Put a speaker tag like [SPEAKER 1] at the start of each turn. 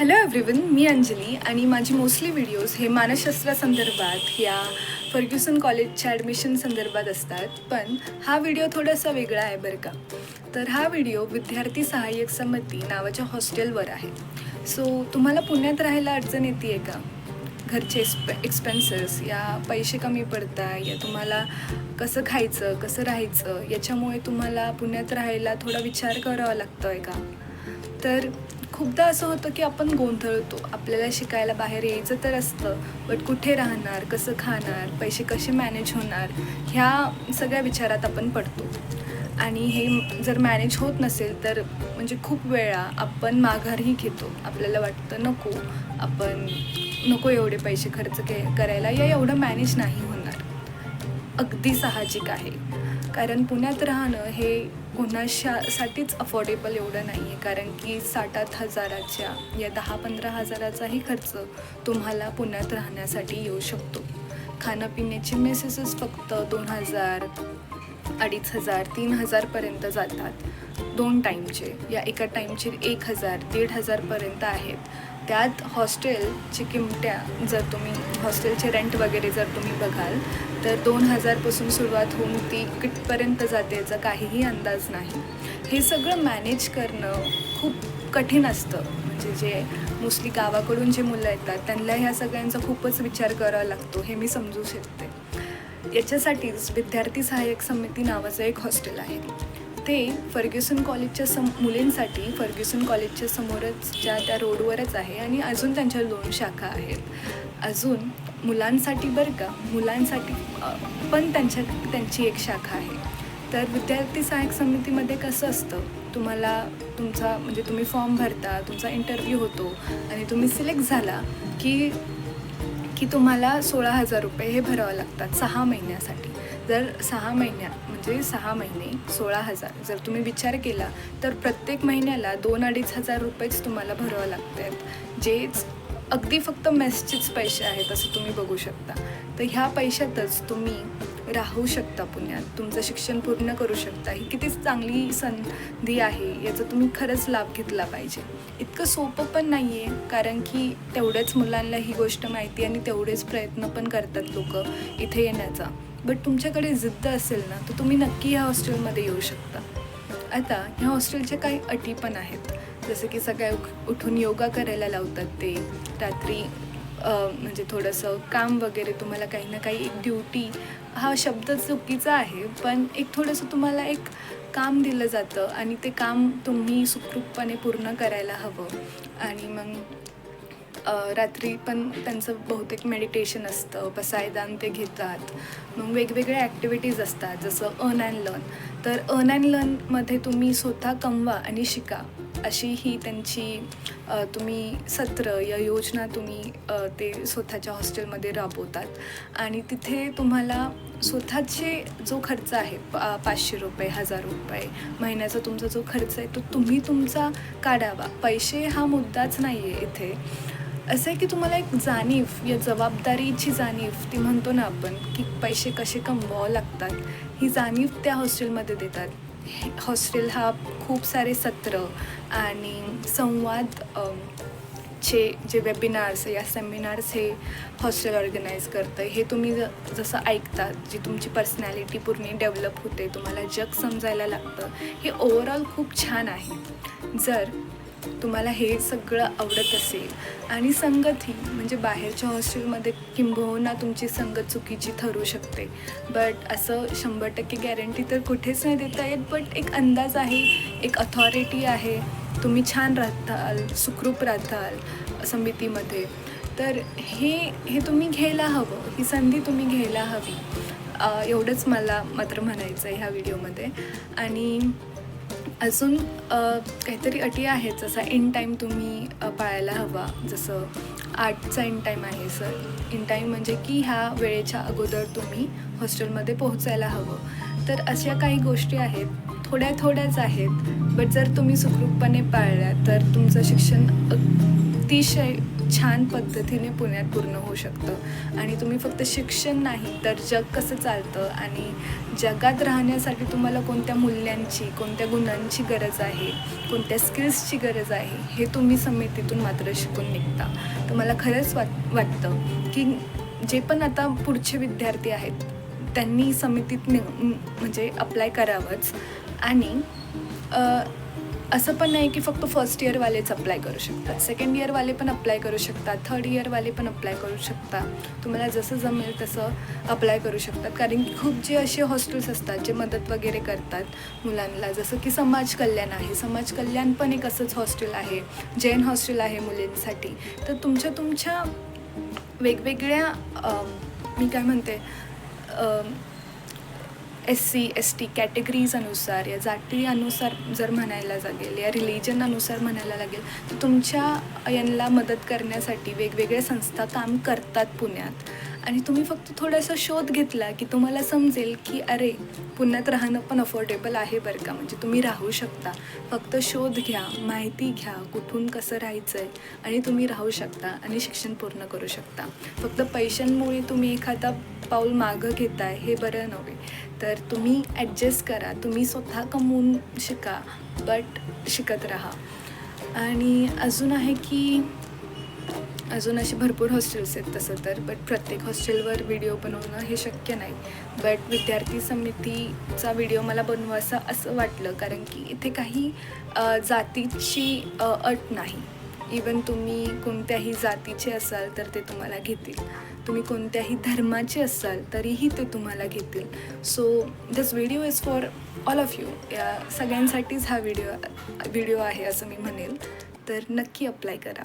[SPEAKER 1] Hello everyone मी अंजली आणि माझी mostly videos हे मानसशास्त्रासंदर्भात या फर्ग्युसन कॉलेजच्या ॲडमिशन संदर्भात असतात. पण हा व्हिडिओ थोडासा वेगळा आहे बरं का. तर हा व्हिडिओ विद्यार्थी सहाय्यक समिती नावाच्या हॉस्टेलवर आहे. सो तुम्हाला पुण्यात राहायला अडचण येते आहे का? घरचे एक्सप एक्सपेन्सेस या पैसे कमी पडताय या तुम्हाला कसं खायचं कसं राहायचं याच्यामुळे तुम्हाला पुण्यात राहायला थोडा विचार करावा लागतो आहे का? तर खूपदा असं होतं की आपण गोंधळतो. आपल्याला शिकायला बाहेर यायचं तर असतं. बट कुठे राहणार? कसं खाणार? पैसे कसे मॅनेज होणार? ह्या सगळ्या विचारात आपण पडतो. आणि हे जर मॅनेज होत नसेल तर म्हणजे खूप वेळा आपण माघारही घेतो. आपल्याला वाटतं नको आपण नको एवढे पैसे खर्च के करायला. या एवढं मॅनेज नाही होणार. अगदी साहजिक आहे. कारण पुण्यात राहणं हे कोणाशासाठीच अफोर्डेबल एवढं नाही आहे कारण की साठ आठ हजाराच्या या दहा पंधरा हजाराचाही खर्च तुम्हाला पुण्यात राहण्यासाठी येऊ शकतो. खाणंपिण्याचे मेसेसेस फक्त दोन हजार अडीच हजार तीन हजारपर्यंत जातात. दोन टाईमचे या एका टाईमचे एक हजार दीड हजारपर्यंत आहेत. त्यात हॉस्टेलची किमट्या जर तुम्ही हॉस्टेलचे रेंट वगैरे जर तुम्ही बघाल तर दोन हजारपासून सुरुवात होऊन ती किटपर्यंत जाते याचा काहीही अंदाज नाही. हे सगळं मॅनेज करणं खूप कठीण असतं. म्हणजे जे मोस्टली गावाकडून जे मुलं येतात त्यांना ह्या सगळ्यांचा खूपच विचार करावा लागतो हे मी समजू शकते. याच्यासाठीच विद्यार्थी सहाय्यक समिती नावाचं एक हॉस्टेल आहे. ते फर्ग्युसन कॉलेजच्या सम मुलींसाठी फर्ग्युसन कॉलेजच्या समोरच ज्या त्या रोडवरच आहे आणि अजून त्यांच्या दोन शाखा आहेत. अजून मुलांसाठी बरं का मुलांसाठी पण त्यांच्या त्यांची एक शाखा आहे. तर विद्यार्थी सहाय्यक समितीमध्ये कसं असतं? तुम्हाला तुमचा म्हणजे तुम्ही फॉर्म भरता तुमचा इंटरव्ह्यू होतो आणि तुम्ही सिलेक्ट झाला की की तुम्हाला सोळा हजार रुपये हे भरावं लागतात सहा महिन्यासाठी. जर सहा महिन्या म्हणजे सहा महिने सोळा हजार. जर तुम्ही विचार केला तर प्रत्येक महिन्याला दोन अडीच हजार रुपयेच तुम्हाला भरावं लागत आहेत जेच अगदी फक्त मेसचेच पैसे आहेत असं तुम्ही बघू शकता. तर ह्या पैशातच तुम्ही राहू शकता पुण्यात. तुमचं शिक्षण पूर्ण करू शकता. ही किती चांगली संधी आहे याचा तुम्ही खरंच लाभ घेतला पाहिजे. इतकं सोपं पण नाही आहे कारण की तेवढ्याच मुलांना ही गोष्ट माहिती आणि तेवढेच प्रयत्न पण करतात लोक इथे येण्याचा. बट तुमच्याकडे जिद्द असेल ना तर तुम्ही नक्की ह्या हॉस्टेलमध्ये येऊ शकता. आता ह्या हॉस्टेलच्या काही अटी पण आहेत. जसं की सकाळी उठून योगा करायला लावतात ते. रात्री म्हणजे थोडंसं काम वगैरे तुम्हाला काही ना काही एक ड्युटी हा शब्द चुकीचा आहे. पण एक थोडंसं तुम्हाला एक काम दिलं जातं आणि ते काम तुम्ही सुखरूपपणे पूर्ण करायला हवं. आणि मग रात्री पण त्यांचं बहुतेक मेडिटेशन असतं पसायदान ते घेतात. मग वेगवेगळ्या ॲक्टिव्हिटीज असतात जसं अर्न अँड लर्न तर अर्न अँड लर्नमध्ये तुम्ही स्वतः कमवा आणि शिका. अशी ही त्यांची तुम्ही सत्र या योजना तुम्ही ते स्वतःच्या हॉस्टेलमध्ये राबवतात. आणि तिथे तुम्हाला स्वतःचे जो खर्च आहे पा पाचशे रुपये हजार रुपये महिन्याचा तुमचा जो खर्च आहे तो तुम्ही तुमचा काढावा. पैसे हा मुद्दाच नाही आहे इथे. असं आहे की तुम्हाला एक जाणीव या जबाबदारीची जाणीव ती म्हणतो ना आपण की पैसे कसे कमवावं लागतात ही जाणीव त्या हॉस्टेलमध्ये देतात. हे- हॉस्टेल हा खूप सारे सत्र आणि संवाद चे जे वेबिनार्स या सेमिनार्स हे हॉस्टेल ऑर्गनाईज करतं. हे तुम्ही ज जसं ऐकतात जी तुमची पर्सनॅलिटी पूर्ण डेव्हलप होते तुम्हाला जग समजायला लागतं हे ओव्हरऑल खूप छान आहे. जर तुम्हाला हे सगळं आवडत असेल. आणि संगत ही म्हणजे बाहेरच्या हॉस्टेलमध्ये किंबहुना तुमची संगत चुकीची ठरू शकते. बट असं शंभर टक्के गॅरंटी तर कुठेच नाही देता येत बट एक अंदाज आहे एक अथॉरिटी आहे. तुम्ही छान राहताल सुखरूप राहताल समितीमध्ये. तर हे हे तुम्ही घ्यायला हवं ही संधी तुम्ही घ्यायला हवी. एवढंच मला मात्र म्हणायचं आहे ह्या व्हिडिओमध्ये. आणि अजून काहीतरी अटी आहेत. जसा इन टाईम तुम्ही पाळायला हवा. जसं आठचा इन टाईम आहे सर इन टाईम म्हणजे की ह्या वेळेच्या अगोदर तुम्ही हॉस्टेलमध्ये पोहोचायला हवं. तर अशा काही गोष्टी आहेत. थोड्या थोड्याच आहेत. बट जर तुम्ही सुखरूपपणे पाळल्या तर तुमचं शिक्षण अतिशय छान पद्धतीने पुण्यात पूर्ण होऊ शकतं. आणि तुम्ही फक्त शिक्षण नाही तर जग कसं चालतं? आणि जगात राहण्यासाठी तुम्हाला कोणत्या मूल्यांची कोणत्या गुणांची गरज आहे कोणत्या स्किल्सची गरज आहे हे तुम्ही समितीतून मात्र शिकून निघता. तुम्हाला खरंच वाट वाटतं की जे पण आता पुढचे विद्यार्थी आहेत त्यांनी समितीत नि म्हणजे अप्लाय करावंच. आणि असं पण नाही की फक्त फर्स्ट इयरवालेच अप्लाय करू शकतात. सेकंड इयरवाले पण अप्लाय करू शकतात. थर्ड इयरवाले पण अप्लाय करू शकता तुम्हाला जसं जमेल तसं अप्लाय करू शकतात. कारण की खूप जे असे हॉस्टेल्स असतात जे मदत वगैरे करतात मुलांना जसं की समाज कल्याण आहे. समाज कल्याण पण एक असंच हॉस्टेल आहे. जैन हॉस्टेल आहे मुलींसाठी. तर तुमच्या तुमच्या वेगवेगळ्या मी काय म्हणते S C S T categories अनुसार या जाती अनुसार जर म्हणायला लागेल या रिलिजन अनुसार म्हणायला लागेल तर तुमच्या यांना मदत करण्यासाठी वेगवेगळ्या संस्था काम करतात पुण्यात. आणि तुम्ही फक्त थोडासा शोध घेतला की तुम्हाला समजेल की अरे पुण्यात राहणं पण अफोर्डेबल आहे बरं का. म्हणजे तुम्ही राहू शकता. फक्त शोध घ्या माहिती घ्या कुठून कसं राहायचं आहे आणि तुम्ही राहू शकता आणि शिक्षण पूर्ण करू शकता. फक्त पैशांमुळे तुम्ही एखादा पाऊल मागं घेताय हे बरं नव्हे. तर तुम्ही ॲडजस्ट करा. तुम्ही स्वतः कमवून शिका बट शिकत राहा. आणि अजून आहे की अजून असे भरपूर हॉस्टेल्स आहेत तसं तर बट प्रत्येक हॉस्टेलवर व्हिडिओ बनवणं हे शक्य नाही. बट विद्यार्थी समितीचा व्हिडिओ मला बनवायचा असं वाटलं कारण की इथे काही जातीची अट नाही. इवन तुम्ही कोणत्याही जातीचे असाल तर ते तुम्हाला घेतील. तुम्ही कोणत्याही धर्माचे असाल तरीही ते तुम्हाला घेतील. So this video is for all of you या सगळ्यांसाठीच हा व्हिडिओ व्हिडिओ आहे असं मी म्हणेल. तर नक्की अप्लाय करा.